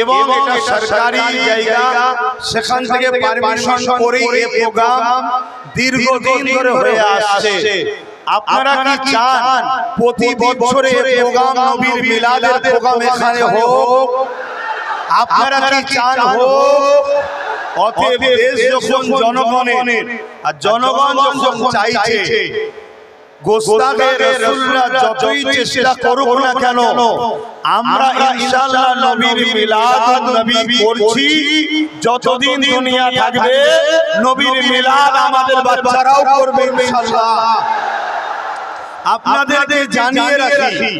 এবং এটা সরকারি জায়গা। সেখান থেকে পারমিশন করে এই প্রোগ্রাম দীর্ঘদিন ধরে হয়ে আসছে। আপনারা কি চান? প্রতি বছরে প্রোগ্রাম নবীর মিলাদের প্রোগ্রাম এখানে হোক। আপনারা কি চান? হোক। অতএব দেশ যখন জনগণের আর জনগণ যখন চাইছে রাসূলরা যতই চেষ্টা করুক না কেন আমরা ইনশাআল্লাহ নবীর মিলাদ নবী করছি। যতদিন দুনিয়া থাকবে নবীর মিলাদ আমাদের বাচ্চারাও করবে ইনশাআল্লাহ। আপনাদেরকে জানিয়ে রাখি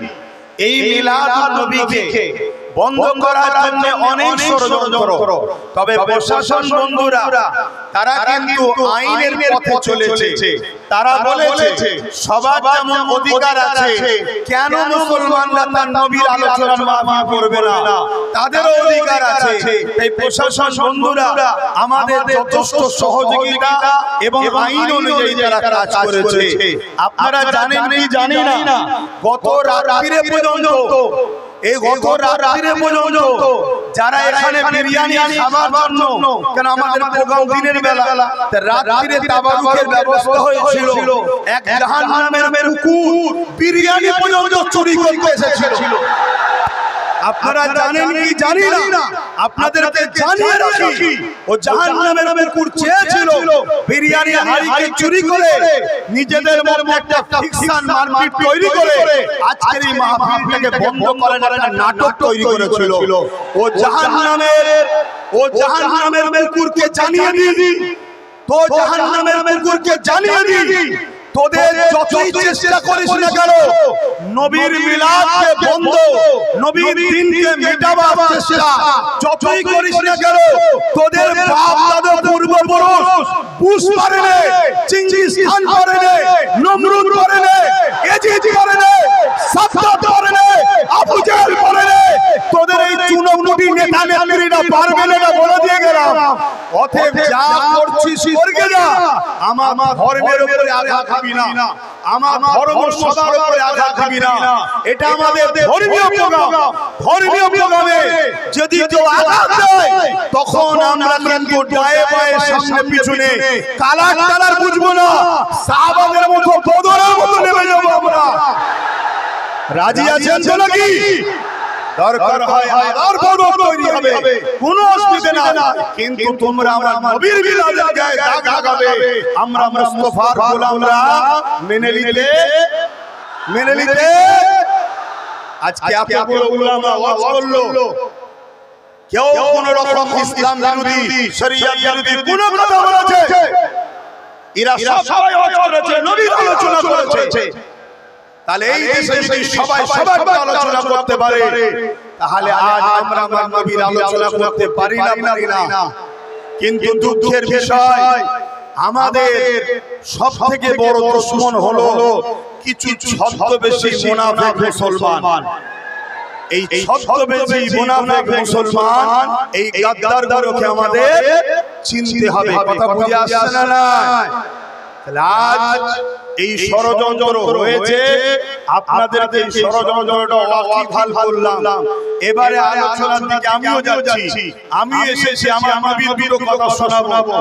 এই মিলাদ নবীকে বন্ধ করার জন্য অনেক ষড়যন্ত্র। তবে প্রশাসন বন্ধুরা তারা কিন্তু আইনের পথে চলেছে। তারা বলেছে সবার যেমন অধিকার আছে কেন মুসলমানরা তার নবীর আলোচনা মাফি করবে না। তাদেরও অধিকার আছে। এই প্রশাসন বন্ধুরা আমাদের যথেষ্ট সহযোগিতা এবং আইন অনুযায়ী যারা কাজ করেছে। আপনারা জানেন কি জানি না? গত রাত্রিরে পর্যন্ত এই গত রাত্রিরে পর্যন্ত যারা এখানে বিরিয়ানি খাবার জন্য কেন আমাদের প্রোগ্রাম দিনের বেলা রাত্রিরে তাবারুকের ব্যবস্থা হয়েছিল। এক জাহান্নামের কুকুর বিরিয়ানি পর্যন্ত চুরি করতে এসেছিল। আপনারা জানেন কি জানি না? আপনাদেরকে জানিয়ে রাখি ও জাহান্নামের কুকুর চেয়েছিল বিরিয়ানি হাড়িকে চুরি করে নিজেদের মধ্যে একটা ফিকশন মারপিট তৈরি করে আজকের এই মাহফিলটাকে বন্ধ করার একটা নাটক তৈরি করেছিল। ও জাহান্নামের ও জাহান্নামের কুকুরকে জানিয়ে দিই তো জাহান্নামের কুকুরকে জানিয়ে দিই তোদের যতই চেষ্টা করিস না কেন নবীর মিলাদকে বন্ধ নবীর দিনকে মেটাবার চেষ্টা যতই করিস না কেন তোদের বাপ দাদা পূর্বপুরুষ বুশ পারেনে চিঙ্গিস খান পারেনে নমরুদ পারেনে এজিদ পারেনে সাদ্দাত পারেনে আবু জাহেল পারেনে তোদের এই চুনমুটি নেতা নেত্রীরা পারবে না বলে দিয়ে গেলাম। অতএব যা করছিস করগে না আমার ধর্মের উপরে আঘাত দিবি না। আমার ধর্ম সবার উপরে আঘাত দিবি না। এটা আমাদের ধর্মীয় প্রোগ্রাম। ধর্মীয় প্রোগ্রামে যদি কেউ আঘাত দেয় তখন আমরা কিন্তু সামনে পিছনে কালার কালার বুঝব না। সাহাবাদের মতো বদরের মতো নেমে যাব আমরা। রাজি আছেন তো নাকি? দরকার হয় আবার বড় তৈরি হবে। কোনো অসুবিধা না কিন্তু তোমরা আমার নবীর বিলাদের গায়ে দাগ লাগাবে। আমরা মুস্তাফার গোলামরা মেনে নিতে। মেনে নিতে। আজকে আপনাকে উলামা ওয়াজ করল। কেউ কোন রকম ইসলাম বিরোধী শরিয়াত বিরোধী কোন কথা বলেছে। এরা সবাই ওয়াজ করেছে নবীর আলোচনা করেছে। তাহলে এই দেশে যদি সবাই সবার কথা আলোচনা করতে পারে তাহলে আজ আমরা আমার নবীর আলোচনা করতে পারি না কিন্তু দুঃখের বিষয় আমাদের সব থেকে বড় দুশ্মন হলো কিছু ছদ্মবেশী মুনাফিক মুসলমান। এই ছদ্মবেশী মুনাফিক মুসলমান এই গাদ্দারগুলোকে আমাদের চিনতে হবে। কথা বুঝে আসছে না না। তাহলে আজ এই ষড়যন্ত্র হয়েছে। আপনাদেরকে এই ষড়যন্ত্রটা ওয়াকিফাল করলাম। এবারে আলোচনার দিকে আমিও যাচ্ছি। আমি এসেছি আমার নবীর দুটো কথা শোনাবো।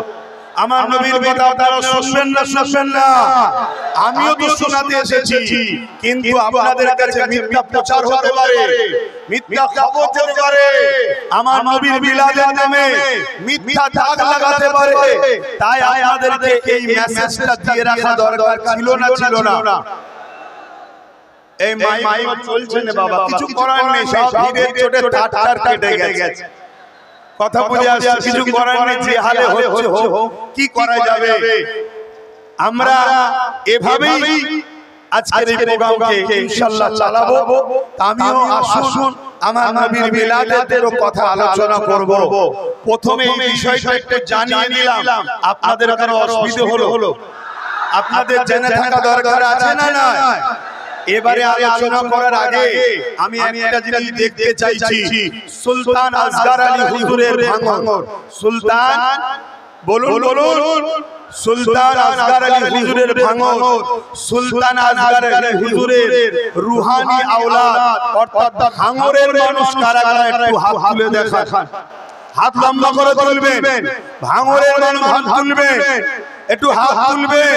আমার নবীর কথা আপনারা শুনবেন না শুনবেন না। আমিও তো শোনাতে এসেছি। কিন্তু আপনাদের কাছে মিথ্যা প্রচার হতে পারে। মিথ্যা খবর যেতে পারে। আমার নবীর বিলাদের নামে মিথ্যা দাগ লাগাতে পারে। তাই আপনাদেরকে এই মেসেজটা দিয়ে রাখা দরকার ছিল না ছিল না। এই মাইক চলছে না বাবা। কিছু করার নেই সব ভিড়ের চোটে তার তার কেটে গেছে। কথা বুঝে আসছে কিছু করার নেই যে হালে হচ্ছে হোক কি করা যাবে? আমরা এভাবেই আজকের এই প্রোগ্রামকে ইনশাআল্লাহ চালাবো। আমিও আসুন আমার নবীর মিলাদের কথা আলোচনা করব। প্রথমে এই বিষয়টা একটু জানিয়ে নিলাম। আপনাদের কোনো অসুবিধা হলো? আপনাদের জেনে থাকা দরকার আছে না না এবারে আলোচনা করার আগে আমি একটা জিনিস দেখতে চাইছি। সুলতান আসগার আলী হুজুরের ভাঙন সুলতান বলুন বলুন সুলতান আসগার আলী হুজুরের ভাঙর সুলতান আসগার আলী হুজুরের রুহানি আওলাদ। অর্থাৎ ভাঙরের মানুষ কারা কারা একটু হাত তুলে দেখান। হাত লম্বা করে তুলবেন। ভাঙরের মানুষ হাত তুলবেন। একটু হাত তুলবেন।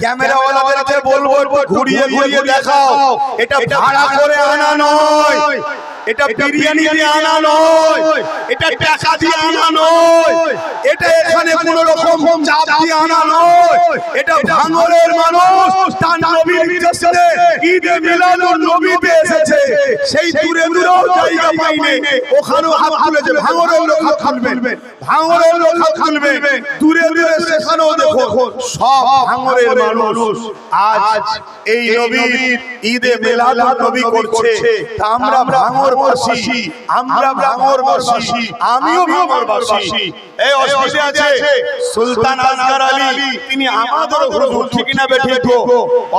ক্যামেরাওয়ালাদেরকে বলব ঘুরিয়ে ঘুরিয়ে দেখাও। এটা ভাড়া করে আনা নয়। এটা বিরিয়ানি দিয়ে আনা নয়। এটা টাকা দিয়ে আনা নয়। এটা এখানে কোন রকম চাপ দিয়ে আনা নয়। এটা ভাঙরের মানুষ তার নবীর জশ্নে ঈদে মিলাদুন নবীতে এসেছে। সেই দূরে দূরেও জায়গা পাইনি ওখানেও হাত তুলেছে ভাঙরের লোক হাত তুলবেন ভাঙরের হাত তুলবেন দূরে দূরে সেখানেও দেখো সব ভাঙরের মানুষ। আজ এই নবীর ঈদে মিলাদুন নবী করছে। তা আমরা ভাঙরবাসী। আমরা ভাঙরবাসী। আমিও ভাঙরবাসী। এই অসুবিধা আছে। সুলতান আসগার আলী তিনি আমাদের হুজুর ঠিক না বেঠিক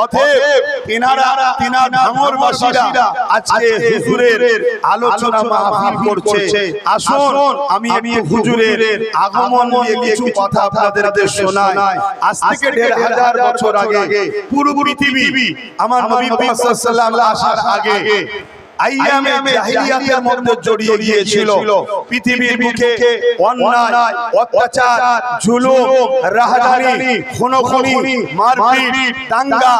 অতএব তিনারা তিনার ভাঙরবাসীরা আজকে হুজুরের আলোচনা মাহফিল করছে। আসুন আমি একটু হুজুরের আগমন নিয়ে কিছু কথা আপনাদেরকে শোনাই। আজ থেকে দেড় হাজার বছর আগে পুরো পৃথিবী আমার নবী পাক সাল্লাল্লাহু আসার আগে আইয়ামে জাহিলিয়াতের মধ্যে জড়িয়ে গিয়েছিল। পৃথিবীর বুকে অন্যায় অত্যাচার জুলুম রাহাজানি খুনোখুনি মারপিট দাঙ্গা।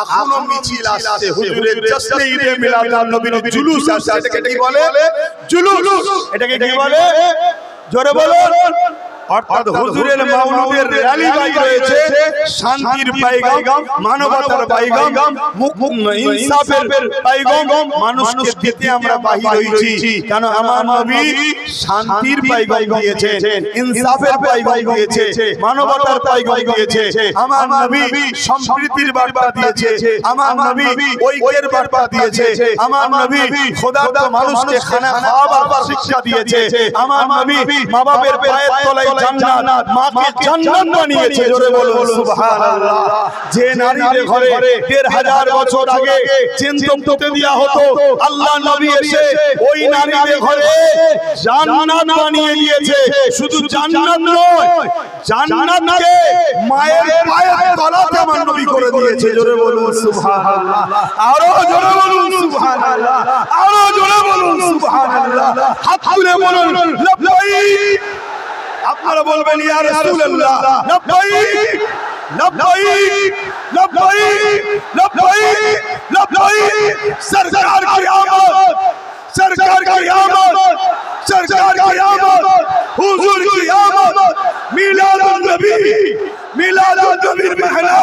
এখনও মিছিল আসছে। হুজুরের জশ্নে ঈদে মিলাদুন নবীর জুলুস আসছে। এটাকে কি বলে? জুলুস। এটাকে কি বলে? জোরে বলুন। অর্থাৎ হুজুরের মাওলুদের র্যালি বাইক রয়েছে শান্তির পাইগাম মানবতার পাইগাম ইনসাফের পাইগাম মানুষকে দিতে আমরা বাহির হইছি কেন আমার নবী শান্তির পাইগাম দিয়েছেন ইনসাফের পাইগাম দিয়েছে মানবতার পাইগাম দিয়েছে আমার নবী সম্প্রীতির বার্তা দিয়েছে আমার নবী ঐক্যের বার্তা দিয়েছে আমার নবী খোদার মানুষকে খানা খাওয়াবার শিক্ষা দিয়েছে আমার নবী মা বাবার পায়ের তলায় জান্নাত মাকে জান্নাত বানিয়েছে জোরে বলুন সুবহানাল্লাহ। যে নারীদের ঘরে দেড় হাজার বছর আগে চিন্তন করতে দেওয়া হতো আল্লাহ নবী এসে ওই নারীদের ঘরে জান্নাত বানিয়ে দিয়েছে শুধু জান্নাত নয় জান্নাতকে মায়ের পায়ের তলাতে আমার নবী করে দিয়েছে জোরে বলুন সুবহানাল্লাহ। আরও জোরে বলুন সুবহানাল্লাহ। আরও জোরে বলুন সুবহানাল্লাহ। হাত তুলে বলুন লাব্বাইক আপনারা বলবেন ইয়া রাসূলুল্লাহ। লাব্বাইক লাব্বাইক লাব্বাইক লাব্বাইক লাব্বাইক। সরকার কি আমত সরকার কি আমত সরকার কি আমত হুজুর কি আমত মিলাদুন নবী মিলাদুন নবীর মহলা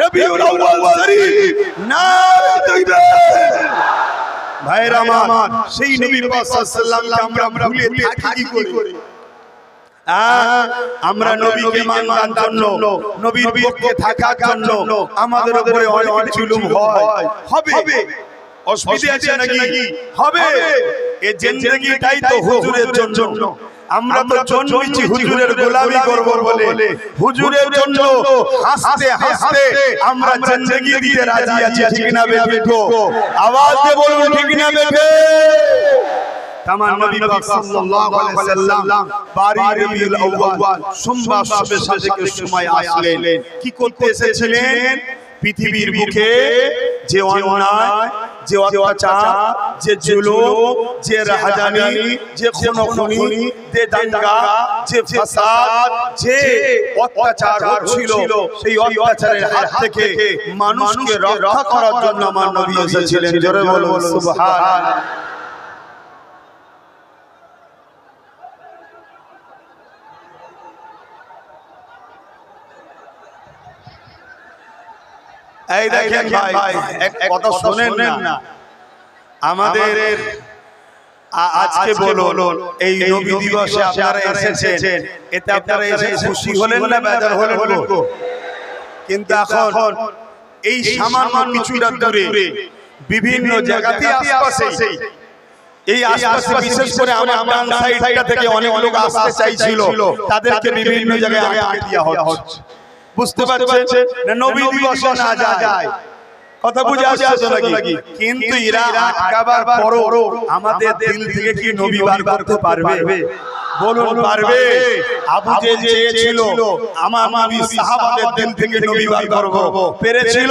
রবিউল আউয়াল শরীফ নারে তাকবীর ভাইরা আমার সেই নবী পাক সাল্লাল্লাহু আলাইহি আমরা আমরা ভুলে থাকি কি করে? আহ, আমরা নবীকে মানবার জন্য নবীর পক্ষে থাকার জন্য আমাদের উপরে অনেক জুলুম হয়। হবে? অসুবিধা আছে নাকি? হবে। এই জিন্দেগিটাই তো হুজুরের জন্য। আমরা তো জন্মেছি হুজুরের গোলামি করব বলে। হুজুরের জন্য হাসতে হাসতে আমরা জিন্দেগি দিতে রাজি আছি ঠিক না বেঠো? আওয়াজ দিয়ে বলুন ঠিক না বেঠে? তামান নবী পাক সাল্লাল্লাহু আলাইহি সাল্লাম বারি রবিউল আউয়াল সোমবার সবে সাদেকের সময় আসলেন। কি করতে এসেছিলেন? পৃথিবীর বুকে যে অন্যায় যে অত্যাচার যে জুলুম যে রাহাজানি যে খুনোখুনি যে দাঙ্গা যে ফাসাদ যে অত্যাচার হচ্ছিল সেই অত্যাচারের হাত থেকে মানুষকে রক্ষা করার জন্য আমার নবী এসেছিলেন। জোরে বলুন এই দেখেন ভাই এক কথা শোনেন না। আমাদের আজকে বলুন এই নবী দিবসে আপনারা এসেছেন। এতে আপনারা এসে খুশি হলেন না বেজার হলেন? কিন্তু এখন এই সামান্য কিছুটা দূরে বিভিন্ন জায়গাতে আশপাশে এই আশপাশে বিশেষ করে আমার ডান সাইডটা থেকে অনেক লোক আসতে চাইছিল। তাদেরকে বিভিন্ন জায়গায় আটকে দেওয়া হচ্ছে। বুঝতে পারছেন নবী দিবসে না যায়। কথা বুঝে আসছে নাকি? কিন্তু এরা আটকাবার পরও আমাদের দিল থেকে কি নবী বার করতে পারবে? বলুন পারবে? আবু যে চেয়েছিল আমার নবী সাহাবাদের দিল থেকে নবী বার করব। পেরেছিল?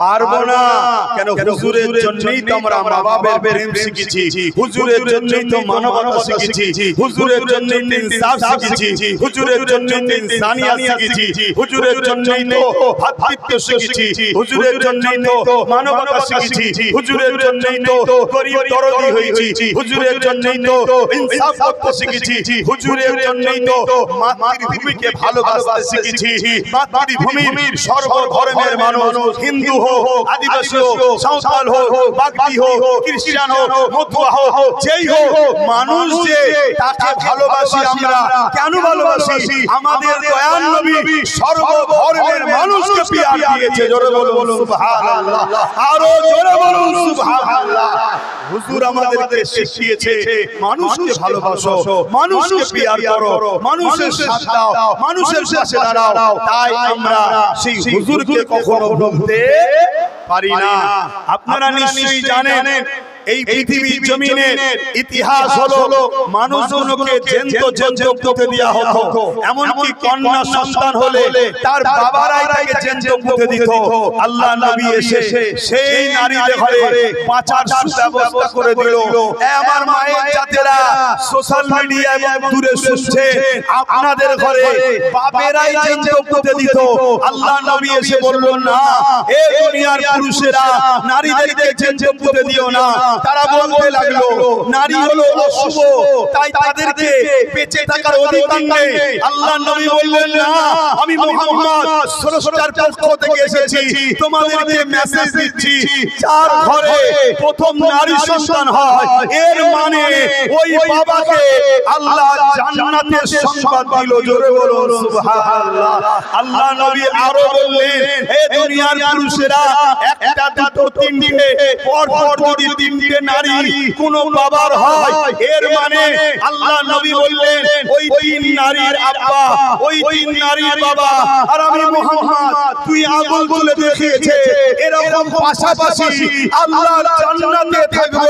পারব না কেন হুজুরের জন্যই তো আমরা মা বাবার প্রেম শিখেছি হুজুরের জন্যই তো মানবতা শিখেছি হুজুরের জন্যই তো ইনসাফ শিখেছি হুজুরের জন্যই তো ইনসানিয়াত শিখেছি হুজুরের জন্যই তো শিখেছি হুজুরের জন্যই তো মানবতা শিখেছি হুজুরের জন্যই তো গরিব দরদি হয়েছি হুজুরের জন্যই তো ইনসাফ করতে শিখেছি হুজুরের জন্যই তো মাতৃভূমিকে ভালোবাসতে শিখেছি মাতৃভূমির সর্বধর্মের মানুষ হিন্দু হোক আদিবাসী হোক সাঁওতাল হোক বাগদি হোক খ্রিস্টান হোক মতুয়া হোক যেই হোক মানুষ যে তাকে ভালোবাসি আমরা কেন ভালোবাসি? আমাদের দয়াল নবী সর্বধর্মের মানুষকে পিয়ার দিয়েছে জোরে বলুন সুবহানাল্লাহ। আরও জোরে বলুন সুবহানাল্লাহ। হুজুর আমাদেরকে শিখিয়েছে মানুষকে ভালোবাসো মানুষকে পিয়ার করো মানুষের সাথ দাও মানুষের পাশে দাঁড়াও তাই আমরা সেই হুজুরকে কখনো ভুলতে পারি না। আপনারা নিশ্চয়ই জানেন। এই পৃথিবীর জমিনের ইতিহাস হলো মানুষগুলোকে জেন্ত জেন্ত পুঁতে দেওয়া হতো। এমনকি কন্যা সন্তান হলে তার বাবারাই তাকে জেন্ত পুঁতে দিত। আল্লাহ নবী এসে সেই নারীদের ঘরে পাঁচার সুব্যবস্থা করে দিল। এ আমার মায়ের জাতেরা সোশ্যাল মিডিয়া এবং দূরে শুনছে আপনাদের ঘরে বাপেরাই জেন্ত পুঁতে দিত। আল্লাহ নবী এসে বলল না এ দুনিয়ার পুরুষেরা নারীদেরকে জেন্ত পুঁতে দিও না। তারা বলতে লাগল নারী হলো অশুভ তাই তাদেরকে বেঁচে থাকার অধিকার নেই। আল্লাহ নবী বললেন না আমি মোহাম্মদ স্রষ্টার পক্ষ থেকে এসেছি। তোমাদেরকে মেসেজ দিচ্ছি। যার ঘরে প্রথম নারী সন্তান হয়। এর মানে ওই বাবাকে আল্লাহ জান্নাতের সংবাদ দিল। জোরে বলুন সুবহানাল্লাহ। আল্লাহ নবী আরও বললেন হে দুনিয়ার পুরুষেরা একটা দুটো তিনটে পর পর যদি তিনটে নারী, কোন বাবার হয়, এর মানে আল্লাহ নবী বললেন, ওই তিন নারীর আব্বা, ওই তিন নারীর বাবা। আর আমি মোহাম্মদ, তুই আগুন বলে দেখিয়েছে, এরকম পাশাপাশি আল্লাহ জান্নাতে থাকবে।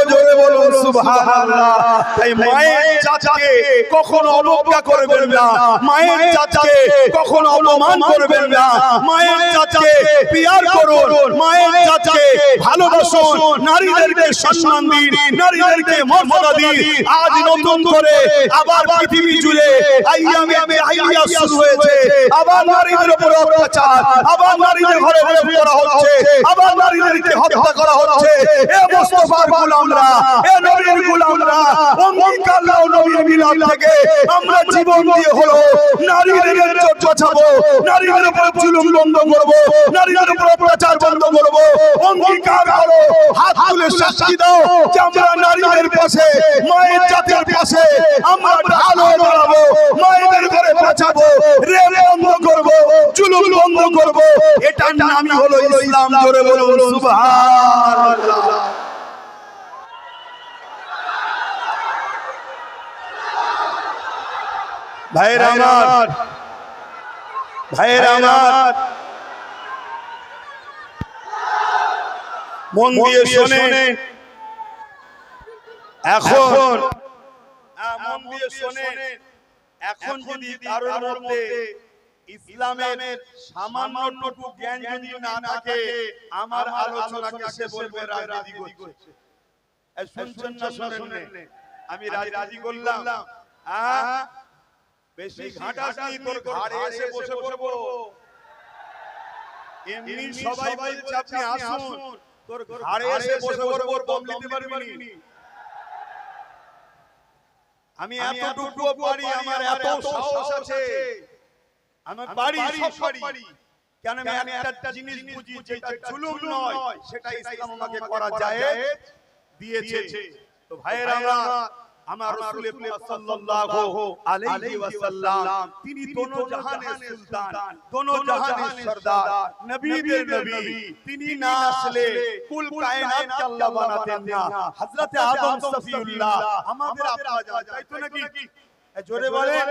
সুবহানাল্লাহ। তাই মায়ের জাতকে কখনো অবজ্ঞা করবেন না। মায়ের জাতকে কখনো অপমান করবেন না। মায়ের জাতকে পিয়ার করুন। মায়ের জাতকে ভালোবাসুন। নারীদেরকে সম্মান দিন। নারীদেরকে মর্যাদা দিন। আজ নতুন করে আবার পৃথিবী জুড়ে আইয়ামে আইয়া শুরু হয়েছে। আবার নারীদের উপর অত্যাচার। আবার নারীদের ঘরে রেপ করা হচ্ছে। আবার নারীদেরকে হত্যা করা হচ্ছে। এ মুস্তাফার গোলামরা এ নবীর গোলামরা অঙ্গীকার নাও নবীর মিলাদ থেকে। আমরা জীবন দিয়ে হলো নারীদের ইজ্জত বাঁচাবো নারীদের উপর জুলুম বন্ধ করব। নারীদের উপর অত্যাচার বন্ধ করব। অঙ্গীকার করো। হাত তুলে সাক্ষী দাও। যে আমরা নারীদের পাশে, মায়ের জাতির পাশে আমরা ভালো দাঁড়াবো মায়েদের ঘরে বাঁচাবো রেপ বন্ধ করব, জুলুম বন্ধ করব। এটার নামই হলো ইসলাম। জোরে বলুন, সুবহানাল্লাহ। ভাইয়ের আমার। ভাইয়ের আমার। মন দিয়ে শোনেন এখন। মন দিয়ে শোনেন এখন যদি কারোর মধ্যে ইসলামের সামান্যটুকু জ্ঞান যদি না থাকে আমার আলোচনাকে সে বলবে রাজনীতি করছে। শুনছেন না শোনেন আমি রাজি করলাম। হ্যাঁ বেশি ঘাটাঘাটি তোর ঘাড়ে এসে বসে পড়ব। এমনি সবাই বলছে আপনি আসুন। তোর ঘাড়ে এসে বসে পড়ব দম নিতে পারবি আমি এতটুকু পারি আমার এত সাহস আছে। আমি পারি সব পারি কেন আমি একটা জিনিস বুঝি যেটা জুলুম নয় সেটা ইসলাম আমাকে করা যায়। দিয়েছে। তো ভাইয়েরা আমরা আমার রাসূল সাল্লাল্লাহু আলাইহি ওয়াসাল্লাম তিনি দোনো জাহানের সুলতান দোনো জাহানের সরদার নবীদের নবী তিনি না আসলে কুল কায়নাত কে আল্লাহ বানাতেন না। হযরতে আদম সফিউল্লাহ আমাদের জান তাই তো নাকি? জোরে বলেন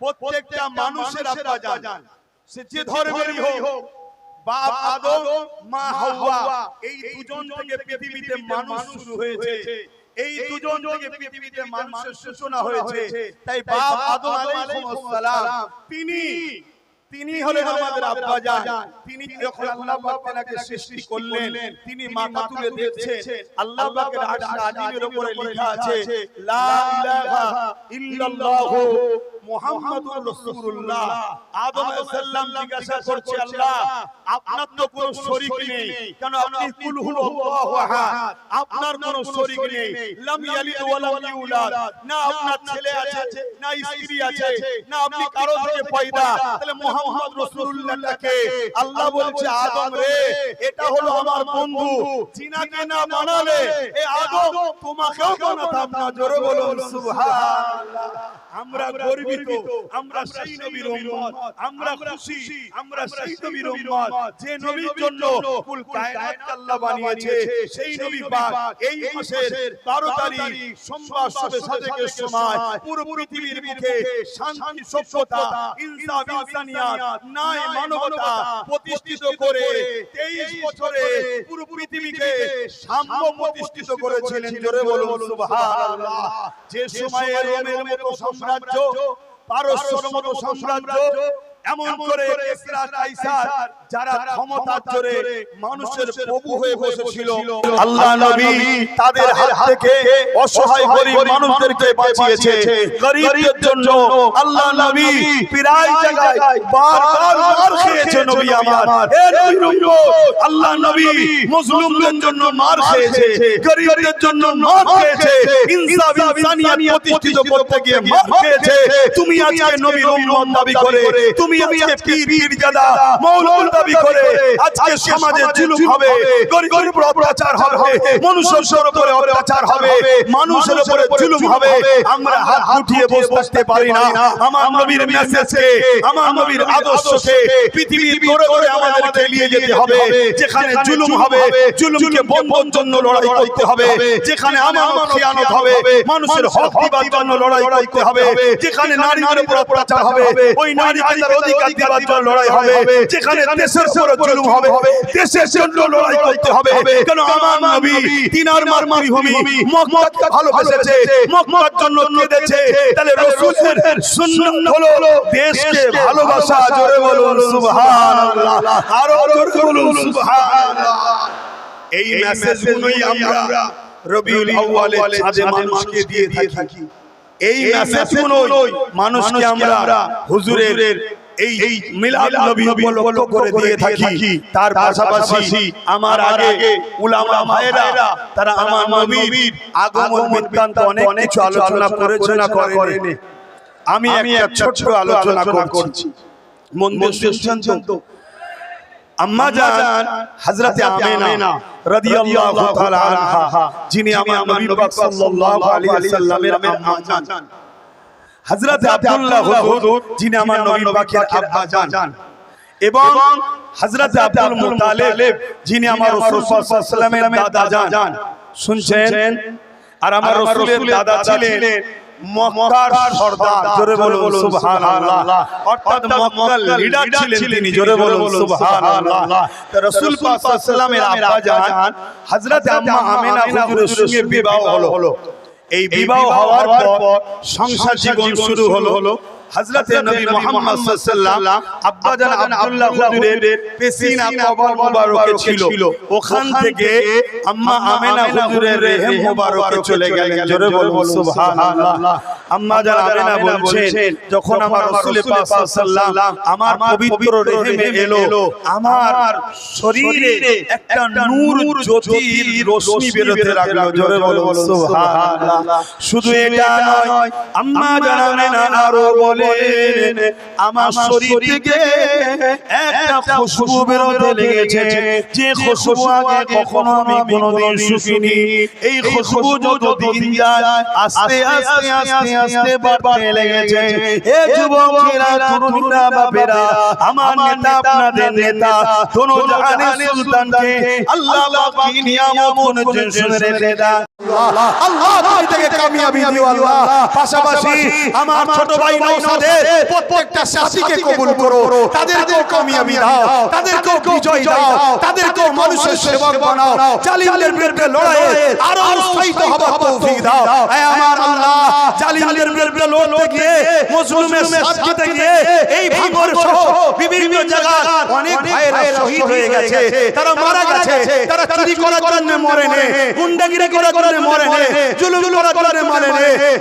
প্রত্যেকটা মানুষের জান সে যে ধর্মেরই হোক বাপ আদম মা হাওয়া এই দুজন থেকে পৃথিবীতে মানুষ শুরু হয়েছে। এই দুজন থেকে পৃথিবীতে মানুষের সূচনা হয়েছে। তাই বাপ আদম আলাইহিস সালাম। তিনি তিনি হলেন আমাদের আব্বা জান। তিনি যখন আল্লাহ পাক তাকে সৃষ্টি করলেন তিনি মাথা তুলে দেখছেন। আল্লাহ পাকের আরশ আজিমের উপরে লেখা আছে লা ইলাহা ইল্লাল্লাহু মুহাম্মাদুর রাসূলুল্লাহ। আদম আলাইহিস সালাম জিজ্ঞাসা করছে আল্লাহ আপনার তো কোনো শরীক নেই। কেন আপনি কুল হু আল্লাহু আহাদ। আপনার কোনো শরীক নেই। লাম ইয়ালিদ ওয়া লাম ইউলাদ। না আপনার ছেলে আছে না স্ত্রী আছে না আপনি কারও থেকে পয়দা। তাহলে মুহাম্মদ রাসূলুল্লাহকে আল্লাহ বলছে আদম রে এটা হলো আমার বন্ধু। জিনাকে না বানালে এ আদম তোমাকেও বানাতাম না জোরে বলুন। সুবহানাল্লাহ আমরা গর্বিত আমরা সেই নবীর উম্মত আমরা খুশি আমরা সেই নবীর উম্মত যে নবীর জন্য কুল কায়নাত আল্লাহ বানিয়েছে সেই নবী পাক এই মাসের 12 তারিখ সোমবার সবে সাদেকের সময় পুরো পৃথিবীর বুকে শান্তি সভ্যতা ইনসাফ ইনসানিয়াত ন্যায় মানবতা প্রতিষ্ঠিত করে 23 বছরে পুরো পৃথিবীকে সাম্য প্রতিষ্ঠিত করেছিলেন জোরে বলুন সুবহানাল্লাহ। যে সময়ে রোমের মতো সাম্রাজ্য পারস্যর মতো সাম্রাজ্য এমন করে কেসরা কাইসার যারা ক্ষমতার জোরে মানুষের প্রভু হয়ে বসেছিল। আল্লাহ নবী তাদের হাত থেকে অসহায় গরিব মানুষদেরকে বাঁচিয়েছে। গরিবদের জন্য আল্লাহ নবী প্রায় জায়গায় বারবার মার খেয়েছে নবী আমার। হে নবীর উম্মত আল্লাহ নবী মুসলিমদের জন্য মার খেয়েছে। গরিবদের জন্য মার খেয়েছে। ইনসাফ ইনসানিয়াত প্রতিষ্ঠিত করতে গিয়ে মার খেয়েছে। তুমি আজকে নবীর উম্মত দাবি করে তুমি আজকে পীর পীরজাদা মৌলবি দাবি করে আজকে সমাজে জুলুম হবে গরিবের উপর অত্যাচার হবে মানুষের উপরে অত্যাচার হবে মানুষের উপরে জুলুম হবে আমরা হাত উঠিয়ে বসে থাকতে পারি না আমার নবীর মেসেজকে আমার নবীর আদর্শকে পৃথিবীর আমাদেরকে নিয়ে যেতে হবে যেখানে জুলুম হবে জুলুমকে বন্ধন জন্য লড়াই করতে হবে যেখানে আমার খেয়ানত হবে মানুষের হক দিবার জন্য লড়াই করতে হবে যেখানে নারীদের উপর অত্যাচার হবে ওই নারীকে তার অধিকার দিবার জন্য লড়াই হবে। যেখানে দেশের উপর জুলুম হবে। দেশের জন্য লড়াই করতে হবে। কেন আমার নবী তিনার মার মারভূমি মক্কাকে ভালোবেসেছে। মক্কার জন্য কেঁদেছে। তাহলে রাসূলের সুন্নাত হলো দেশকে ভালোবাসা। জোরে বলুন সুবহানাল্লাহ। আরও জোরে বলুন সুবহানাল্লাহ। এই মেসেজগুলোই আমরা রবিউল আউয়ালের চাঁদে মানুষকে দিয়ে থাকি। এই মেসেজগুলোই মানুষকে আমরা হুজুরের এই এই মিলাদ নবী উপলক্ষ করে দিয়ে থাকি। তার পাশাপাশি আমার আগে উলামা ভাইরা তারা আমার নবীর আগমন বৃত্তান্ত অনেক কিছু আলোচনা করেছে না করেনি। আমি একটা ছোট্ট আলোচনা করছি। মন শুনছেন তো আম্মা জান হযরত আমিনা রাদিয়াল্লাহু তাআলা আনহা যিনি আমার নবী পাক সাল্লাল্লাহু আলাইহি ওয়াসাল্লামের আম্মা জান। হযরত আব্দুল্লাহ হুজুর যিনি আমার নবী পাকের আব্বা জান এবং হযরত আব্দুল মুতালিব যিনি আমার রাসূল সাল্লাল্লাহু আলাইহি ওয়াসাল্লামের দাদা জান শুনছেন? আর আমার রাসূলের দাদা ছিলেন মক্কার সর্দার। জোরে বলুন সুবহানাল্লাহ। অর্থাৎ মক্কার লিডার ছিলেন তিনি জোরে বলুন সুবহানাল্লাহ। তো রাসূল পাক সাল্লাল্লাহু আলাইহি আব্বা জান হযরত আম্মা আমিনা হুজুরের সঙ্গে বিবাহ হলো। এই বিবাহ হওয়ার পর সংসার জীবন শুরু হলো। হযরত নবী মুহাম্মদ সাল্লাল্লাহু আব্বা জান আব্দুল্লাহ হুজুরের পেশিনা কবর মুবারকে ছিল। ওখান থেকে আম্মা আমিনা হুজুরের রেহেম মুবারকে চলে গেলেন। জোরে বলুন সুবহানাল্লাহ। আম্মা জান আমিনা বলছেন যখন আমার রাসূল পাক সাল্লাল্লাহু আমার পবিত্র রেহেমে এলো আমার শরীরে একটা নূর জ্যোতির রশ্মি বেরোতে লাগল। জোরে বলুন সুবহানাল্লাহ। শুধু এটা নয় আম্মা জান আমিনা আরও বলে বলেন আমার শরীর থেকে একটা খুশবু বেরোতে লেগেছে। যে খুশবু আগে কখনো আমি কোনোদিন শুকিনি এই খুশবু যত যায় আস্তে আস্তে আস্তে আস্তে বাড়তে লেগেছে। এ যুবকেরা তরুণরা বাপেরা আমার নেতা আপনাদের নেতা দোনো জাহানের সুলতানকে আল্লাহ পাক কি নিয়ামত কোন শুনে রেখে দেয় আল্লাহ তুমি থেকে কামিয়াবি দিও আল্লাহ। পাশাপাশি আমার ছোট ভাই নওশাদের প্রত্যেকটা সাথীকে কবুল করো। তাদেরকেও কামিয়াবি দাও। তাদেরকেও বিজয় দাও। তাদেরকেও মানুষের সেবক বানাও। জালিমদের বিরুদ্ধে লড়াইয়ে আরও উৎসাহিত হবার তৌফিক দাও। হে আমার আল্লাহ। জালিমদের বিরুদ্ধে লড়তে গিয়ে মুসলিমের সাথ দিতে গিয়ে এই ভাঙর সহ বিভিন্ন জায়গায় অনেক ভাইয়েরা শহীদ হয়ে গেছে। তারা মারা গেছে। তারা চুরি করার জন্য মরে নে। গুন্ডাগিরি করার জন্য মরে জুলুম করার জন্য মরে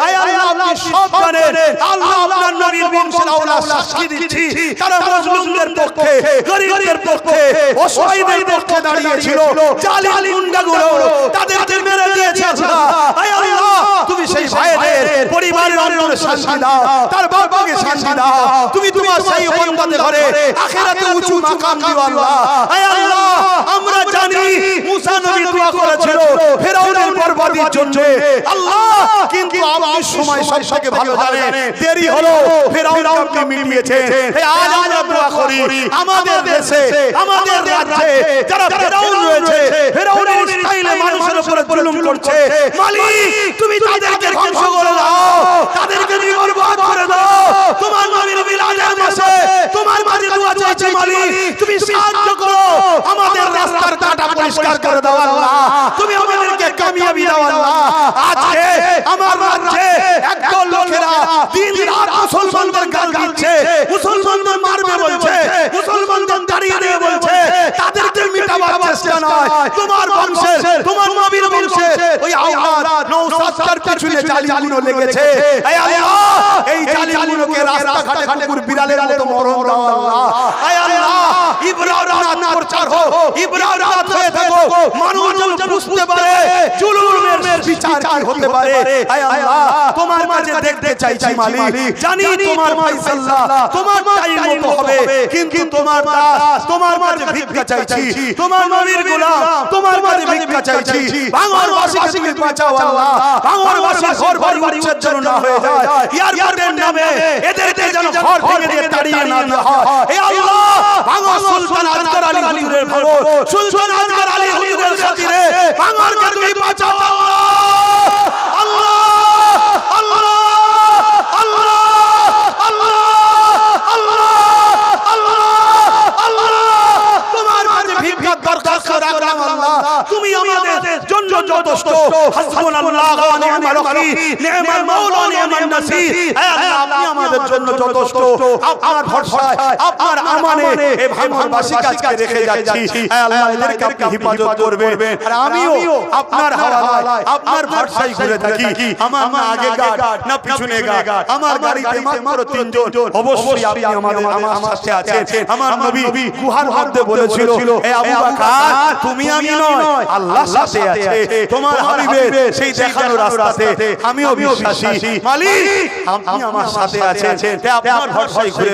আয় আল্লাহ আপনি সব জানেন আল্লাহ আপনার নবীর বংশের সাক্ষী দিচ্ছি। তারা মজলুমদের পক্ষে গরিবদের পক্ষে অসহায়দের পক্ষে দাঁড়িয়েছিল। জালিম গুন্ডাগুলো তাদেরকে মেরে দিয়েছে আল্লাহ আয় আল্লাহ তুমি সেই ভাইদের পরিবারের শান্তি দাও। তার বাবাকে শান্তি দাও। তুমি তোমার সেই বন্দাদের ঘরে আখিরাতে উঁচু মাকাম দিও আল্লাহ। আয় আল্লাহ আমরা জানি মুসা নবী দোয়া করেছিল। বরবাদির জন্য আল্লাহ কিন্তু আপনি সময় সব ভালো জানেন দেরি হলো ফেরাউন আপনি মিটিয়েছে। আজ আমরা দোয়া করি। আমাদের দেশে আমাদের রাজ্যে যারা ফেরাউন রয়েছে ফেরাউনের স্টাইলে মানুষের উপরে জুলুম করছে। মালিক তুমি তাদেরকে ধ্বংস করে দাও। তাদেরকে নির্বরবাদ করে দাও। তোমার নবীর মিলাদের মাসে তোমার মাঝে দোয়া চাইছে মালিক। তুমি সাহায্য করো। আমাদের রাস্তার কাটা পরিষ্কার করে দাও আল্লাহ তুমি আল্লাহ। আজকে আমার রাজ্যে একদল লোকেরা দিন রাত মুসলমানদের গাল দিচ্ছে মুসলমানদের মারবে বলছে মুসলমানদের দাঁড়িয়ে দিয়ে বলছে মিটাবার চেষ্টা নয় তোমার বংশের তোমার নবীর বংশে ওই আওলাদ নৌসাত্তার পেছনে জালিমগুলো লেগেছে। এই আল্লাহ এই জালিমগুলোকে রাস্তাঘাটে কুকুর বিড়ালের মতো মরণ দাও আল্লাহ। এই আল্লাহ ইব্রাহিম প্রচার হোক ইব্রাহিম হয়ে থাকো মানুষ যেন বুঝতে পারে জুলুমের বিচার কি হতে পারে? এই আল্লাহ তোমার কাছে দেখতে চাইছি মালিক। জানি তোমার তোমার টাইম মতো হবে কিন্তু তোমার দাস তোমার মাঝে ভিক্ষা চাইছি তোমার নবীর গোলাম তোমার কাছে ভিক্ষা চাইছি। ভাঙর বাসীকে তুমি বাঁচাও আল্লাহ। ভাঙর বাসী ঘর বাড়ি উচ্ছেদ যেন না হয়ে যায়। এয়ারপোর্টের নামে এদেরকে যেন ঘর ভেঙে দিয়ে তাড়িয়ে না দেওয়া হয়। হে আল্লাহ ভাঙর সুলতান আজকার আলী হুজুরের ভাঙর সুলতান আজকার আলী হুজুরের খাতিরে ভাঙরকে তুমি বাঁচাও আল্লাহ আল্লাহ আল্লাহ আল্লাহ আল্লাহ আল্লাহ আল্লাহ তোমার মাঝে ভিক্ষার দরখাস্ত রাখলাম আল্লাহ তুমি আমাদের জন্য যথেষ্ট হাসবুনাল্লাহ ওয়া নি'মাল ওয়াকিল নি'মাল মাওলা নি'মান নাসির হে আল্লাহ আপনি আমাদের জন্য যথেষ্ট আপনার ভরসায় আপনার আমানে এই ভাঙরবাসী কাজকে রেখে যাচ্ছি হে আল্লাহ এদেরকে আপনি হেফাজত করবেন আর আমিও আপনার হাওয়ালায় আপনার ভরসায় ঘুরে থাকি আমার না আগে গার্ড না পিছনে গার্ড আমার গাড়িতে মাত্র তিনজন অবশ্যই আপনি আমাদের আমার সাথে আছেন আমার নবী গুহার মধ্যে বলেছিল এ আবু বকর তুমি আমি নয় আল্লাহ সাথে আছে তোমার হাবিবের সেই দেখানো রাস্তাতে আমিও বিশ্বাসী। মালিক আপনি আমার সাথে আছেন। তে আপনার ভরসায় ঘুরে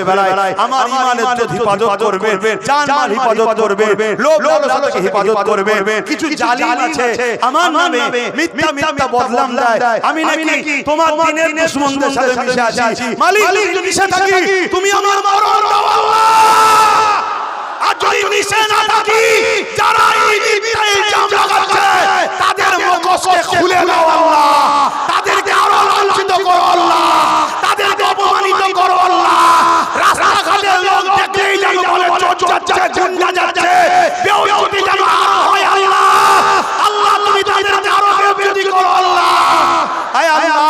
আমার ইমানের যদি হেফাজত করবেন জান মাল হেফাজত লোভ লালসাকে হেফাজত কিছু জালিম আছে আমার নামে মিথ্যা মিথ্যা বদলাম দেয়। আমি নাকি তোমার দিনের দুশমনদের সাথে মিশে আছি। মালিক মিশে থাকি। তুমি আমার মরণ দাও আল্লাহ আর যদি মিশে না থাকি যারা এই মিথ্যা ইলজাম লাগাচ্ছে তাদের মুখোশকে খুলে দাও আল্লাহ তাদেরকে আরও লাঞ্ছিত করো আল্লাহ তাদেরকে অপমানিত করো আল্লাহ রাস্তাঘাটের লোক দেখলেই যেন বলে চোর যাচ্ছে গুন্ডা যাচ্ছে বেউজুতি যেন আরও হয় আল্লাহ আল্লাহ তুমি তাদেরকে আরও বেউজুতি করো আল্লাহ হায় আল্লাহ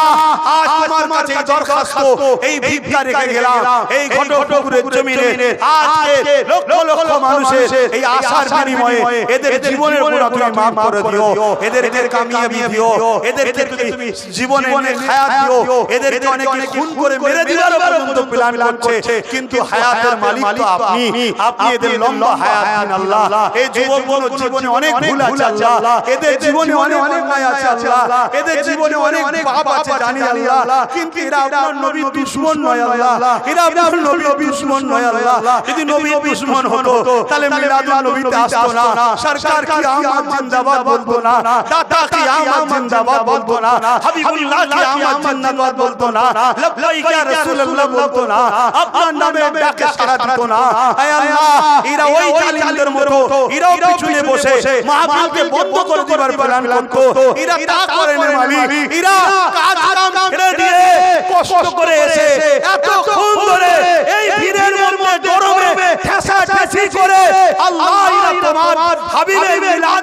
আজ তোমার কাছে এই দরখাস্ত এই ভিক্ষা রেখে গেলাম এই ঘটপুকুরের জমিনে আজকে লক্ষ লক্ষ মানুষের এই আশার বিনিময়ে এদের জীবনের গুণা তুমি মাফ করে দিও এদেরকে কামিয়াবি দিও এদেরকে তুমি জীবনে হায়াত দিও এদেরকে অনেকে খুন করে মেরে দিবার পর্যন্ত প্ল্যান করছে কিন্তু হায়াতের মালিক তো আপনি আপনি এদের লম্বা হায়াত দিন আল্লাহ এই যুবকগুলো জীবনে অনেক ভুল আছে আল্লাহ এদের জীবনে অনেক অনেক আছে আল্লাহ এদের জীবনে অনেক পাপ আছে জানি আল্লাহ কিন্তু কিন্তু এরা আপনার দুশ্মন নয় আল্লাহ। এরা আপনার নবীর দুশ্মন নয় আল্লাহ। যদি নবীর দুশ্মন হতো তাহলে মিলাদুল নবীতে আসতো না। সরকার কি আমার জিন্দাবাদ বলতো না? দাদা কি আমার জিন্দাবাদ বলতো না? হাবিবুল্লাহ কি আমার জিন্দাবাদ বলতো না? লব্বাইক ইয়া রাসূলুল্লাহ বলতো না? আপনার নামে ডাকে সাড়া দিত না? আয় আল্লাহ এরা ওই জালিমদের মতো এরাও পিছনে বসে মাহফিলকে বন্ধ করে দিবার প্ল্যান করতো এরা তা করে না এরা কাজ কাম ছেড়ে দিয়ে কষ্ট করে এসে এতক্ষণ ধরে এই ভিড়ের মধ্যে গরমে ঠেসা ঠেসি করে আল্লাহ তোমার হাবিবের মিলাদ